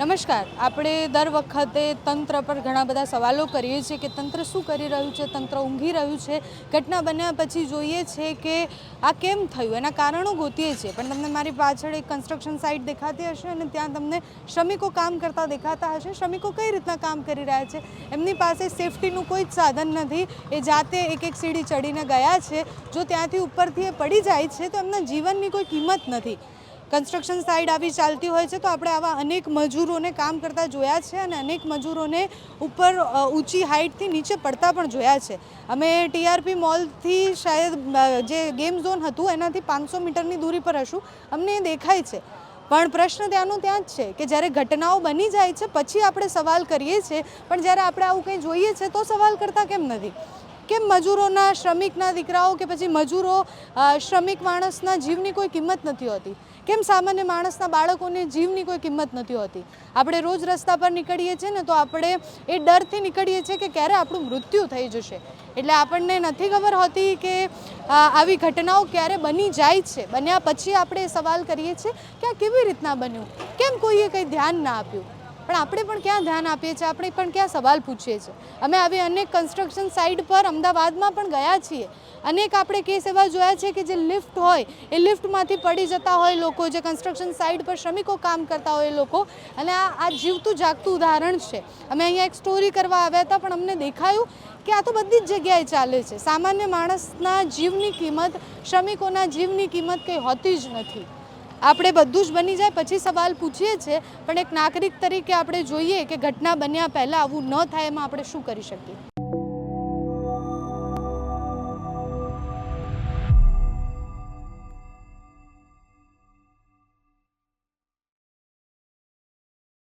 નમસ્કાર. આપણે દર વખતે તંત્ર પર ઘણા બધા સવાલો કરીએ છીએ કે તંત્ર શું કરી રહ્યું છે, તંત્ર ઊંઘી રહ્યું છે? ઘટના બન્યા પછી જોઈએ છે કે આ કેમ થયું? એના કારણો ગોતીએ છીએ. પણ તમને મારી પાછળ એક કન્સ્ટ્રક્શન સાઇટ દેખાતી હશે અને ત્યાં તમને શ્રમિકો કામ કરતા દેખાતા હશે. શ્રમિકો કઈ રીતના કામ કરી રહ્યા છે? એમની પાસે સેફટીનું કોઈ જ સાધન નથી. એ જાતે એક એક સીડી ચડીને ગયા છે. જો ત્યાંથી ઉપરથી એ પડી જાય છે તો એમના જીવનની કોઈ કિંમત નથી. કન્સ્ટ્રક્શન સાઇડ આવી ચાલતી હોય છે, તો આપણે આવા અનેક મજૂરોને કામ કરતા જોયા છે અને અનેક મજૂરોને ઉપર ઊંચી હાઇટથી નીચે પડતા પણ જોયા છે. અમે ટીઆરપી મોલથી શાયદ જે ગેમ ઝોન હતું, એનાથી પાંચસો મીટરની દૂરી પર હશું. અમને એ દેખાય છે. પણ પ્રશ્ન ત્યાંનો ત્યાં જ છે કે જ્યારે ઘટનાઓ બની જાય છે, પછી આપણે સવાલ કરીએ છીએ, પણ જ્યારે આપણે આવું કંઈ જોઈએ છે, તો સવાલ કરતા કેમ નથી? કેમ મજૂરોના, શ્રમિકના દીકરાઓ કે પછી મજૂરો શ્રમિક માણસના જીવની કોઈ કિંમત નથી હોતી? કેમ સામાન્ય માણસના બાળકોને જીવની કોઈ કિંમત નથી હોતી? આપણે રોજ રસ્તા પર નીકળીએ છીએ ને તો આપણે એ ડરથી નીકળીએ છીએ કે ક્યારે આપણું મૃત્યુ થઈ જશે. એટલે આપણને નથી ખબર હોતી કે આવી ઘટનાઓ ક્યારે બની જાય છે. બન્યા પછી આપણે સવાલ કરીએ છીએ કે આ કેવી રીતના બન્યું? કેમ કોઈએ કંઈ ધ્યાન ના આપ્યું? પણ આપણે પણ ક્યાં ધ્યાન આપીએ છીએ? આપણે પણ ક્યાં સવાલ પૂછીએ છીએ? અમે આવી અનેક કન્સ્ટ્રક્શન સાઇટ પર અમદાવાદમાં પણ ગયા છીએ. અનેક આપણે કેસ એવા જોયા છે કે જે લિફ્ટ હોય, એ લિફ્ટમાંથી પડી જતા હોય લોકો, જે કન્સ્ટ્રક્શન સાઇટ પર શ્રમિકો કામ કરતા હોય લોકો. અને આ આ જીવતું જાગતું ઉદાહરણ છે. અમે અહીંયા એક સ્ટોરી કરવા આવ્યા હતા, પણ અમને દેખાયું કે આ તો બધી જ જગ્યાએ ચાલે છે. સામાન્ય માણસના જીવની કિંમત, શ્રમિકોના જીવની કિંમત કંઈ હોતી જ નથી. આપણે બધું જ બની જાય, પછી સવાલ પૂછીએ છીએ, પણ એક નાગરિક તરીકે આપણે જોઈએ કે ઘટના બન્યા પહેલાં આવું ન થાય એમાં આપણે શું કરી શકીએ?